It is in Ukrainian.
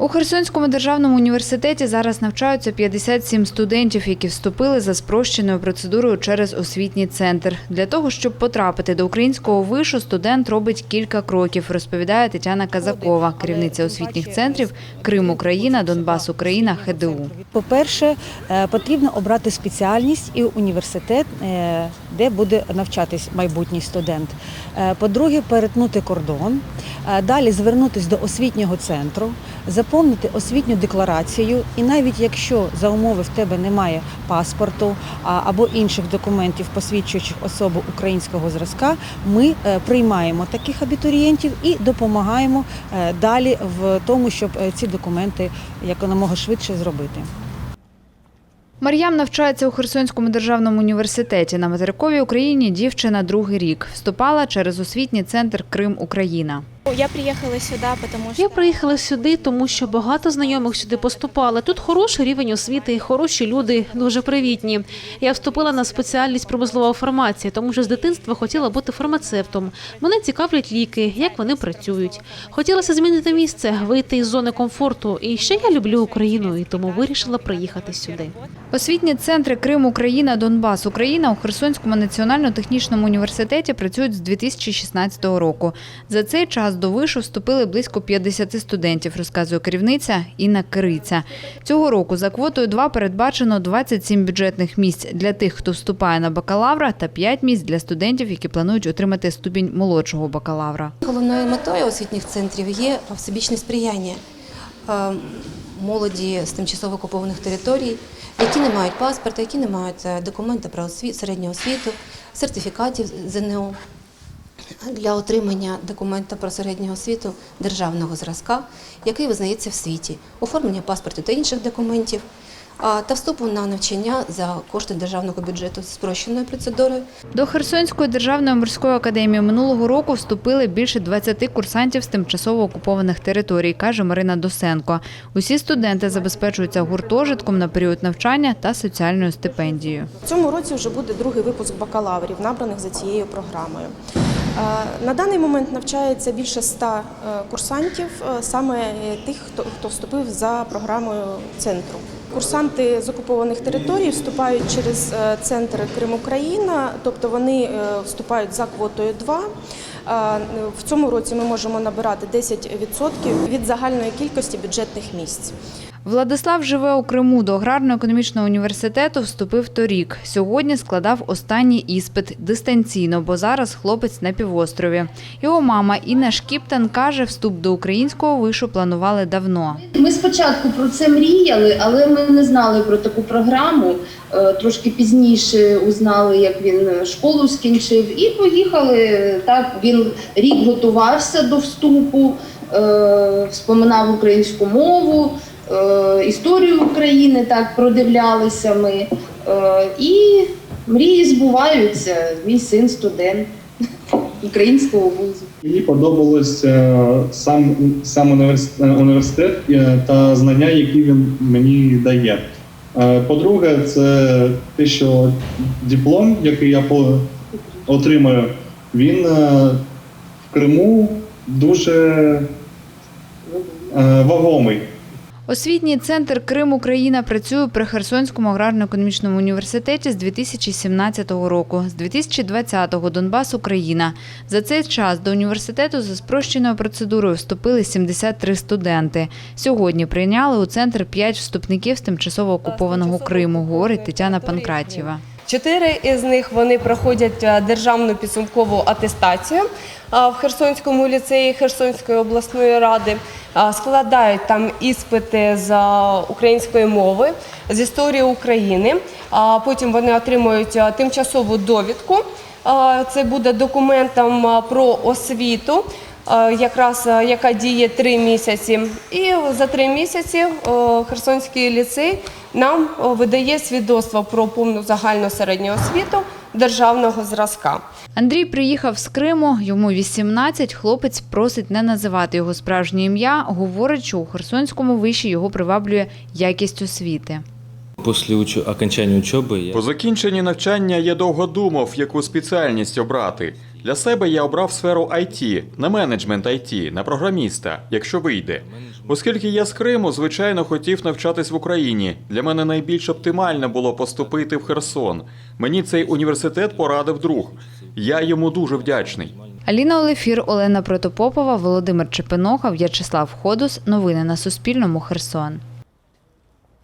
У Херсонському державному університеті зараз навчаються 57 студентів, які вступили за спрощеною процедурою через освітній центр. Для того, щоб потрапити до українського вишу, студент робить кілька кроків, розповідає Тетяна Казакова, керівниця освітніх центрів Крим Україна, Донбас Україна, ХДУ. По-перше, е, потрібно обрати спеціальність і університет, е, де буде навчатись майбутній студент. Е, По-друге, перетнути кордон, далі звернутися до освітнього центру, заповнити освітню декларацію. І навіть якщо за умови в тебе немає паспорту або інших документів, посвідчуючих особу українського зразка, ми е, приймаємо таких абітурієнтів і допомагаємо е, далі в тому, щоб е, ці документи якомога швидше зробити. Мар'ям навчається у Херсонському державному університеті. На материковій Україні дівчина другий рік. Вступала через освітній центр Крим Україна. Я приехала сюда, потому что... Я приїхала сюди, тому що багато знайомих сюди поступали. Тут хороший рівень освіти, хороші люди, дуже привітні. Я вступила на спеціальність промислова фармація, тому що з дитинства хотіла бути фармацевтом. Мене цікавлять ліки, як вони працюють. Хотілося змінити місце, вийти із зони комфорту. І ще я люблю Україну, і тому вирішила приїхати сюди. Освітні центри Крим Україна, Донбас Україна у Херсонському національно-технічному університеті працюють з 2016 року. За цей час до вишу вступили близько 50 студентів, розказує керівниця Інна Кириця. Цього року за квотою 2 передбачено 27 бюджетних місць для тих, хто вступає на бакалавра, та 5 місць для студентів, які планують отримати ступінь молодшого бакалавра. Головною метою освітніх центрів є всебічне сприяння е, молоді з тимчасово окупованих територій, які не мають паспорта, які не мають е, документа про освіту, середню освіту, сертифікатів ЗНО для отримання документа про середню освіту державного зразка, який визнається в світі, оформлення паспорту та інших документів, та вступу на навчання за кошти державного бюджету з спрощеною процедурою. До Херсонської державної морської академії минулого року вступили більше 20 курсантів з тимчасово окупованих територій, каже Марина Досенко. Усі студенти забезпечуються гуртожитком на період навчання та соціальною стипендією. В цьому році вже буде другий випуск бакалаврів, набраних за цією програмою. Е, На даний момент навчається більше ста е, курсантів, е, саме тих, хто, хто вступив за програмою центру. Курсанти з окупованих територій вступають через центр Крим Україна, тобто вони вступають за квотою 2. Е, В цьому році ми можемо набирати 10% від загальної кількості бюджетних місць. Владислав живе у Криму. До аграрно-економічного університету вступив торік. Сьогодні складав останній іспит дистанційно, бо зараз хлопець на півострові. Його мама Інна Шкіптан каже, вступ до українського вишу планували давно. Ми спочатку про це мріяли, але ми не знали про таку програму. Е, Трошки пізніше узнали, як він школу скінчив, і поїхали. Так він рік готувався до вступу, е, вспоминав українську мову, е, історію України. Так продивлялися ми. Е, І мрії збуваються. Мій син студент українського вузу. Мені подобалось сам сам університет е, та знання, які він мені дає. По-друге, це те, що диплом, який я отримаю, він в Криму дуже вагомий. Освітній центр Крим Україна працює при Херсонському аграрно-економічному університеті з 2017 року. З 2020-го Донбас Україна. За цей час до університету за спрощеною процедурою вступили 73 студенти. Сьогодні прийняли у центр 5 вступників з тимчасово окупованого Криму, говорить Тетяна Панкратєва. Чотири із них вони проходять е, державну підсумкову атестацію в Херсонському ліцеї Херсонської обласної ради. Складають там іспити з української мови, з історії України. Потім вони отримують е, тимчасову довідку. Це буде документом про освіту. Е, Якраз е, яка діє три місяці, і за три місяці е, Херсонський ліцей нам видає свідоцтво про повну загальну середню освіту державного зразка. Андрій приїхав з Криму, йому 18, хлопець просить не називати його справжнє ім'я, говорить, що у Херсонському виші його приваблює якість освіти. Після окончання учоби По закінченні навчання я довго думав, яку спеціальність обрати. Для себе я обрав сферу IT, на менеджмент IT, на програміста, якщо вийде. Оскільки я з Криму, звичайно, хотів навчатись в Україні. Для мене найбільш оптимально було поступити в Херсон. Мені цей університет порадив друг. Я йому дуже вдячний. Аліна Олефір, Олена Протопопова, Володимир Чепиноха, В'ячеслав Ходус. Новини на Суспільному. Херсон.